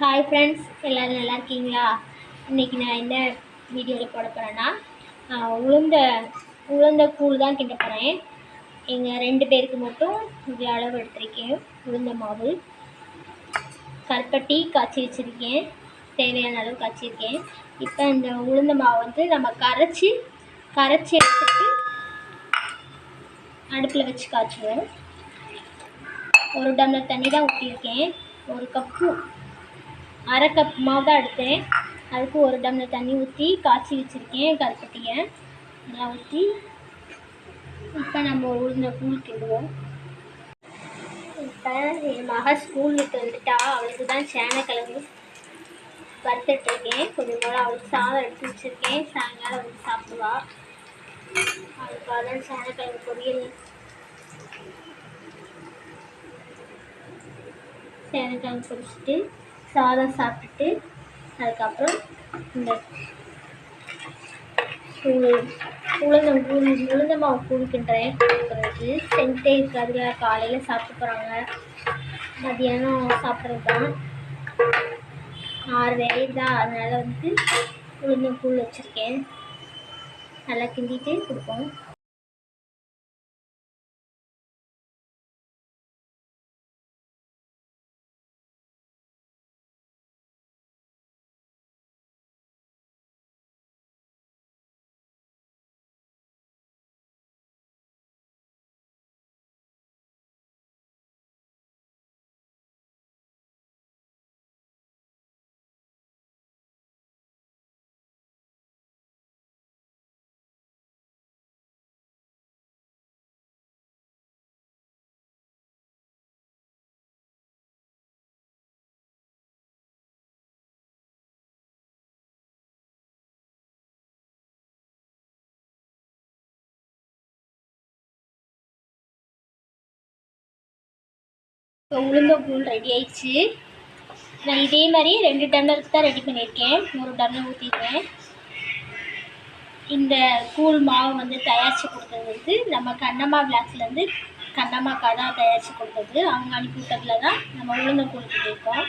Hi friends எல்லோரும் நல்லா இருக்கீங்களா? இன்றைக்கி நான் என்ன வீடியோவில் போட போகிறேன்னா உளுந்த உளுந்த கூழ் தான் கிண்ட போகிறேன் எங்கள் ரெண்டு பேருக்கு மட்டும் இவ்வளோ அளவு எடுத்திருக்கேன். உளுந்த மாவு கருப்பட்டி காய்ச்சி வச்சுருக்கேன். தேவையான அளவு காய்ச்சிருக்கேன் இப்போ இந்த உளுந்த மாவு வந்து நம்ம கரைச்சி கரைச்சி எடுத்துட்டு அடுப்பில் வச்சு காய்ச்சுவோம். ஒரு டம்ளர் தண்ணி தான் ஊற்றிருக்கேன் ஒரு கப்பு அரை கப் மாவு தான் எடுத்தேன். அதுக்கு ஒரு டம்ளர் தண்ணி ஊற்றி காய்ச்சி வச்சுருக்கேன் கருப்பட்டியை. நல்லா ஊற்றி இப்போ நம்ம உளுந்த கூழ் கிண்டுவோம். இப்போ என் மகள் ஸ்கூலுக்கு விட்டு வந்துட்டா. அவளுக்கு தான் சேனக்கிழங்கு வறுத்துட்ருக்கேன் கொஞ்சம் போல் அவளுக்கு சாதம் எடுத்து வச்சுருக்கேன். சாயங்காலம் வந்து சாப்பிடுவா. அவளுக்கு தான் சேனக்கிழங்கு பொரியல். சேனக்கிழங்கு பொரிச்சிட்டு சாதம் சாப்பிட்டுட்டு அதுக்கப்புறம் இந்த கூழ் உளுந்தம் கூழ் உளுந்த மாவு கூழ் கிண்டுறேன் கொடுக்குறது சென்ட்டே இருக்காதுல காலையில் சாப்பிட்டு போகிறாங்க மதியானம் சாப்பிட்றது தான் ஆறு வேலை தான் அதனால் வந்து உளுந்தம் கூழ் வச்சுருக்கேன். நல்லா கிண்டிட்டு கொடுப்போம். இப்போ உளுந்தக்கூழ் ரெடி ஆயிடுச்சு. நான் இதே மாதிரி ரெண்டு டம்ளருக்கு தான் ரெடி பண்ணியிருக்கேன். ஒரு டம்ளர் ஊற்றிருக்கேன் இந்த கூழ் மாவு வந்து தயாரித்து கொடுத்தது வந்து நம்ம கண்ணம்மா விளாக்ஸ்லேருந்து கண்ணம்மாக்கா தான் தயாரித்து கொடுத்தது. அவங்க அனுப்பி விட்டதில் தான் நம்ம உளுந்தக்கூழ் கொடுத்துருக்கோம்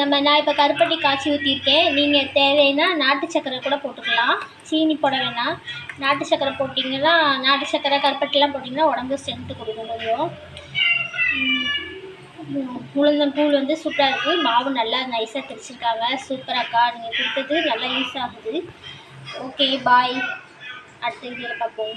நம்ம நான் இப்போ கருப்பட்டி காய்ச்சி ஊற்றிருக்கேன் நீங்கள் தேவைன்னா நாட்டு சக்கரை கூட போட்டுக்கலாம். சீனி போட வேணாம். நாட்டு சக்கரை போட்டிங்கன்னா நாட்டு சக்கரை கருப்பட்டிலாம் போட்டிங்கன்னா உடம்பு ஸ்ட்ரென்த்து கொடுக்கும் கொஞ்சம். உளுந்தங்கூழ் வந்து சூப்பராக இருக்குது மாவு நல்லா நைஸாக திரிச்சிருக்காங்க சூப்பராக்கா நீங்கள் கொடுத்தது நல்லா யூஸ் ஆகுது. ஓகே பாய் அடுத்த வீடியோவில் பார்ப்போம்.